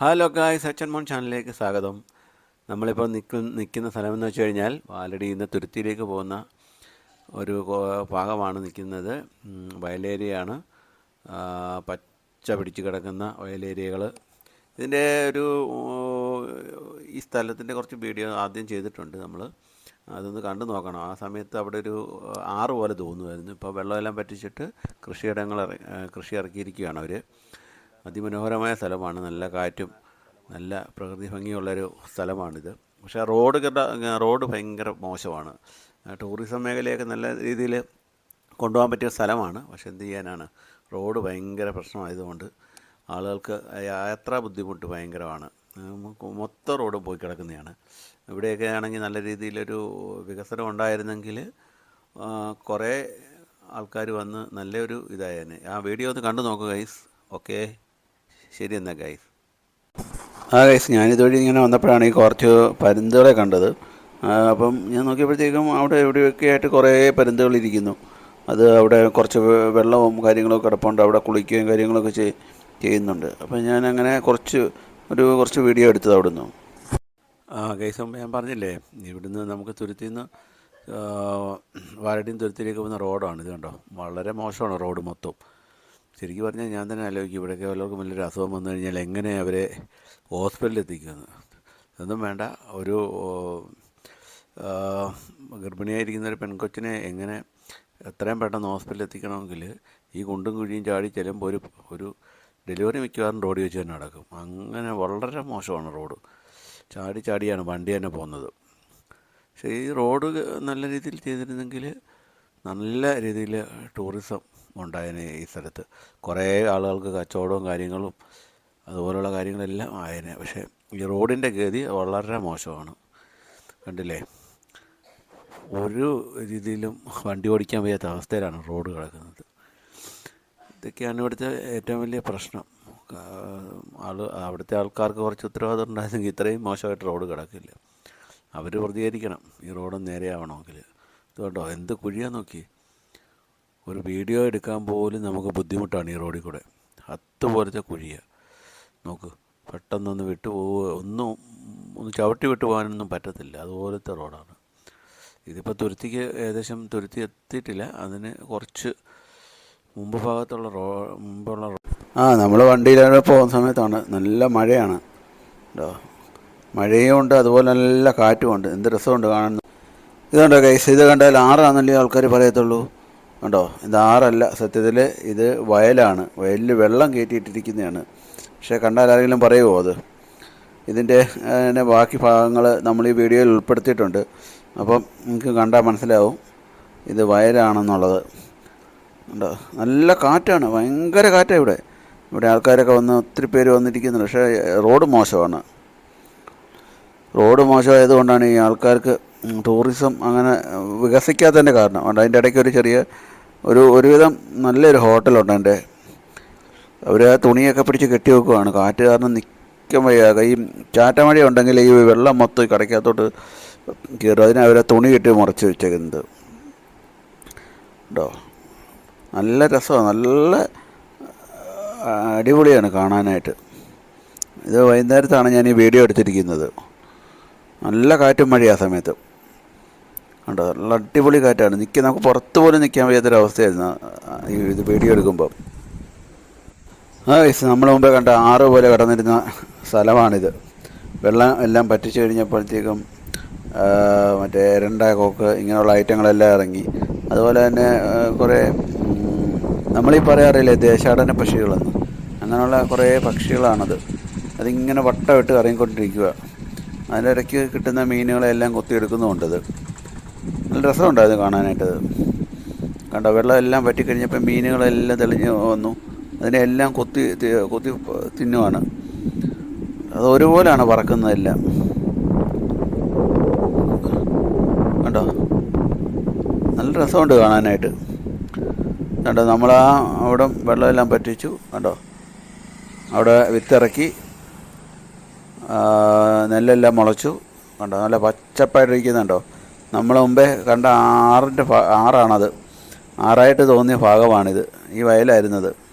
Hello ഗായ് സച്ചൻ മോൻ ചാനലിലേക്ക് സ്വാഗതം. നമ്മളിപ്പോൾ നിൽക്കുന്ന നിൽക്കുന്ന സ്ഥലമെന്ന് വെച്ച് കഴിഞ്ഞാൽ വാലടി ഇന്ന് തുരുത്തിയിലേക്ക് പോകുന്ന ഒരു ഭാഗമാണ് നിൽക്കുന്നത് വയലേരിയാണ്. പച്ച പിടിച്ച് കിടക്കുന്ന വയലേരിയകൾ ഇതിന്റെ ഒരു ഈ സ്ഥലത്തിന്റെ കുറച്ച് വീഡിയോ ആദ്യം ചെയ്തിട്ടുണ്ട് നമ്മൾ അതൊന്ന് കണ്ടു നോക്കണം. ആ സമയത്ത് അവിടെ ഒരു ആറ് പോലെ തോന്നുമായിരുന്നു ഇപ്പോൾ വെള്ളമെല്ലാം പറ്റിച്ചിട്ട് കൃഷിയിടങ്ങൾ കൃഷി ഇറക്കിയിരിക്കുകയാണ് അവർ അതിമനോഹരമായ സ്ഥലമാണ്. നല്ല കാറ്റും നല്ല പ്രകൃതി ഭംഗിയുള്ളൊരു സ്ഥലമാണിത്. പക്ഷേ റോഡ് റോഡ് ഭയങ്കര മോശമാണ്. ടൂറിസം മേഖലയൊക്കെ നല്ല രീതിയിൽ കൊണ്ടുപോകാൻ പറ്റിയ സ്ഥലമാണ്. പക്ഷെ എന്ത് ചെയ്യാനാണ്? റോഡ് ഭയങ്കര പ്രശ്നമായതുകൊണ്ട് ആളുകൾക്ക് യാത്രാ ബുദ്ധിമുട്ട് ഭയങ്കരമാണ്. മൊത്തം റോഡും പോയി കിടക്കുന്നതാണ്. ഇവിടെയൊക്കെ ആണെങ്കിൽ നല്ല രീതിയിലൊരു വികസനം ഉണ്ടായിരുന്നെങ്കിൽ കുറേ ആൾക്കാർ വന്ന് നല്ലൊരു ഇതായേനെ. ആ വീഡിയോ ഒന്ന് കണ്ടു നോക്കുക ഗൈസ് ഓക്കെ ശരി എന്നാൽ ഗൈസ് ആ ഗൈസ് ഞാനിതുവഴി ഇങ്ങനെ വന്നപ്പോഴാണ് ഈ കുറച്ച് പരുന്തുകളെ കണ്ടത്. അപ്പം ഞാൻ നോക്കിയപ്പോഴത്തേക്കും അവിടെ എവിടെയൊക്കെ ആയിട്ട് കുറേ പരുന്തുകൾ ഇരിക്കുന്നു. അത് അവിടെ കുറച്ച് വെള്ളവും കാര്യങ്ങളൊക്കെ കിടപ്പുണ്ട്. അവിടെ കുളിക്കുകയും കാര്യങ്ങളൊക്കെ ചെയ് ചെയ്യുന്നുണ്ട്. അപ്പം ഞാൻ അങ്ങനെ കുറച്ച് ഒരു കുറച്ച് വീഡിയോ എടുത്തത് അവിടെ നിന്ന് ആ ഗൈസ് ഞാൻ പറഞ്ഞില്ലേ ഇവിടുന്ന് നമുക്ക് തുരുത്തിൽ നിന്ന് വാരടിയും തുരുത്തിലേക്ക് പോകുന്ന റോഡാണ് ഇത് കണ്ടോ? വളരെ മോശമാണ് റോഡ് മൊത്തം. ശരിക്കും പറഞ്ഞാൽ ഞാൻ തന്നെ ആലോചിക്കും. ഇവിടെയൊക്കെ വല്ലവർക്കും വലിയൊരു അസുഖം വന്നു കഴിഞ്ഞാൽ എങ്ങനെ അവരെ ഹോസ്പിറ്റലിൽ എത്തിക്കുമെന്ന് ഇതൊന്നും വേണ്ട. ഒരു ഗർഭിണിയായിരിക്കുന്ന ഒരു പെൺകൊച്ചിനെ എങ്ങനെ എത്രയും പെട്ടെന്ന് ഹോസ്പിറ്റലിൽ എത്തിക്കണമെങ്കിൽ ഈ കുണ്ടും കുഴിയും ചാടി ചെല്ലുമ്പോൾ ഒരു ഒരു ഡെലിവറി മിക്കവാറും റോഡ് വെച്ച് തന്നെ നടക്കും. അങ്ങനെ വളരെ മോശമാണ് റോഡ്. ചാടി ചാടിയാണ് വണ്ടി തന്നെ പോകുന്നത്. പക്ഷേ ഈ റോഡ് നല്ല രീതിയിൽ ചെയ്തിരുന്നെങ്കിൽ നല്ല രീതിയിൽ ടൂറിസം ഉണ്ടായേനെ ഈ സ്ഥലത്ത്. കുറേ ആളുകൾക്ക് കച്ചവടവും കാര്യങ്ങളും അതുപോലുള്ള കാര്യങ്ങളെല്ലാം ആയേനെ. പക്ഷേ ഈ റോഡിന്റെ ഗതി വളരെ മോശമാണ്. കണ്ടില്ലേ? ഒരു രീതിയിലും വണ്ടി ഓടിക്കാൻ വയ്യാത്ത അവസ്ഥയിലാണ് റോഡ് കിടക്കുന്നത്. ഇതൊക്കെയാണ് ഇവിടുത്തെ ഏറ്റവും വലിയ പ്രശ്നം. ആൾ അവിടുത്തെ ആൾക്കാർക്ക് കുറച്ച് ഉത്തരവാദിത്വം ഉണ്ടായിരുന്നെങ്കിൽ ഇത്രയും മോശമായിട്ട് റോഡ് കിടക്കില്ല. അവർ പ്രതികരിക്കണം. ഈ റോഡ് നേരെയാവണമെങ്കിൽ. ഇതുകൊണ്ടോ? എന്ത് കുഴിയാ നോക്കി ഒരു വീഡിയോ എടുക്കാൻ പോലും നമുക്ക് ബുദ്ധിമുട്ടാണ് ഈ റോഡിൽ കൂടെ. അതുപോലത്തെ കുഴിയാണ് നോക്ക് പെട്ടെന്നൊന്ന് വിട്ടു പോവുക. ഒന്നും ഒന്ന് ചവിട്ടി വിട്ടു പോകാനൊന്നും പറ്റത്തില്ല. അതുപോലത്തെ റോഡാണ്. ഇതിപ്പോൾ തുരുത്തിക്ക് ഏകദേശം തുരുത്തി എത്തിയിട്ടില്ല. അതിന് കുറച്ച് മുമ്പ് ഭാഗത്തുള്ള റോ മുമ്പുള്ള റോ ആ നമ്മൾ വണ്ടിയിലൂടെ പോകുന്ന സമയത്താണ്. നല്ല മഴയാണ്. കേട്ടോ മഴയും ഉണ്ട്. അതുപോലെ നല്ല കാറ്റുമുണ്ട് എന്ത് രസമുണ്ട് കാണാൻ. ഇതുണ്ടോ കൈസ് ഇത് കണ്ടാൽ ആറാന്നല്ലേ ആൾക്കാർ പറയത്തുള്ളൂ? കണ്ടോ? ഇത് ആറല്ല. സത്യത്തിൽ ഇത് വയലാണ്. വയലിൽ വെള്ളം കയറ്റിയിട്ടിരിക്കുന്നതാണ് പക്ഷേ കണ്ടാൽ ആരെങ്കിലും പറയുമോ അത്? ഇതിന്റെ ബാക്കി ഭാഗങ്ങൾ നമ്മൾ ഈ വീഡിയോയിൽ ഉൾപ്പെടുത്തിയിട്ടുണ്ട്. അപ്പം നിങ്ങൾക്ക് കണ്ടാൽ മനസ്സിലാവും ഇത് വയലാണെന്നുള്ളത്. ഉണ്ടോ നല്ല കാറ്റാണ്. ഭയങ്കര കാറ്റാണ് ഇവിടെ. ഇവിടെ ആൾക്കാരൊക്കെ വന്ന് ഒത്തിരി പേര് വന്നിരിക്കുന്നുണ്ട്. പക്ഷേ റോഡ് മോശമാണ്. റോഡ് മോശമായതുകൊണ്ടാണ് ഈ ആൾക്കാർക്ക് ടൂറിസം അങ്ങനെ വികസിക്കാത്തതിന്റെ കാരണം. അതിന്റെ ഇടയ്ക്ക് ഒരു ചെറിയ ഒരു ഒരുവിധം നല്ലൊരു ഹോട്ടലുണ്ട് എന്റെ. അവർ ആ തുണിയൊക്കെ പിടിച്ച് കെട്ടി വെക്കുവാണ്. കാറ്റ് കാരണം നിൽക്കാൻ വയ്യ. ഈ ചാറ്റമഴ ഉണ്ടെങ്കിൽ ഈ വെള്ളം മൊത്തം കടയ്ക്കകത്തോട്ട് കയറും. അതിനെ അവരെ തുണി കെട്ടി മുറച്ച് വെച്ചേക്കുന്നത്. കേട്ടോ നല്ല രസമാണ് നല്ല അടിപൊളിയാണ് കാണാനായിട്ട്. ഇത് വൈകുന്നേരത്താണ് ഞാൻ ഈ വീഡിയോ എടുത്തിരിക്കുന്നത്. നല്ല കാറ്റും മഴയാണ് ആ സമയത്ത്. കണ്ടോ? നല്ല അടിപൊളി കാറ്റാണ്. നിൽക്കാൻ നമുക്ക് പുറത്ത് പോലും നിൽക്കാൻ വയ്യാത്തൊരവസ്ഥയായിരുന്നു. ഈ ഇത് വീഡിയോ എടുക്കുമ്പോൾ ആ വയസ്സ് നമ്മൾ മുമ്പേ കണ്ട ആറ് പോലെ കടന്നിരുന്ന സ്ഥലമാണിത്. വെള്ളം എല്ലാം പറ്റിച്ചു കഴിഞ്ഞപ്പോഴത്തേക്കും മറ്റേ എരണ്ട കോക്ക് ഇങ്ങനെയുള്ള ഐറ്റങ്ങളെല്ലാം ഇറങ്ങി. അതുപോലെ തന്നെ കുറേ നമ്മളീ പറയാറില്ലേ ദേശാടന പക്ഷികളെന്ന്. അങ്ങനെയുള്ള കുറേ പക്ഷികളാണത്. അതിങ്ങനെ വട്ടമിട്ട് ഇറങ്ങിക്കൊണ്ടിരിക്കുക അതിന്റെ ഇടയ്ക്ക് കിട്ടുന്ന മീനുകളെല്ലാം കൊത്തിയെടുക്കുന്നുമുണ്ടത്. നല്ല രസമുണ്ടായിരുന്നു കാണാനായിട്ടത് കണ്ടോ വെള്ളമെല്ലാം വറ്റിക്കഴിഞ്ഞപ്പോൾ മീനുകളെല്ലാം തെളിഞ്ഞ് വന്നു. അതിനെല്ലാം കൊത്തി തി- കൊത്തി തിന്നുവാണ്. അത് ഒരുപോലെയാണ് പറക്കുന്നതെല്ലാം. കണ്ടോ? നല്ല രസമുണ്ട് കാണാനായിട്ട്. കണ്ടോ നമ്മൾ ആ അവിടെ വെള്ളമെല്ലാം പറ്റിച്ചു. കണ്ടോ? അവിടെ വിത്തിറക്കി നെല്ലെല്ലാം മുളച്ചു. കണ്ടോ നല്ല പച്ചപ്പായിട്ടിരിക്കുന്നുണ്ടോ? നമ്മൾ മുമ്പേ കണ്ട ആറിന്റെ ആറാണത്. ആറായിട്ട് തോന്നിയ ഭാഗമാണിത്. ഈ വയലായിരുന്നത്.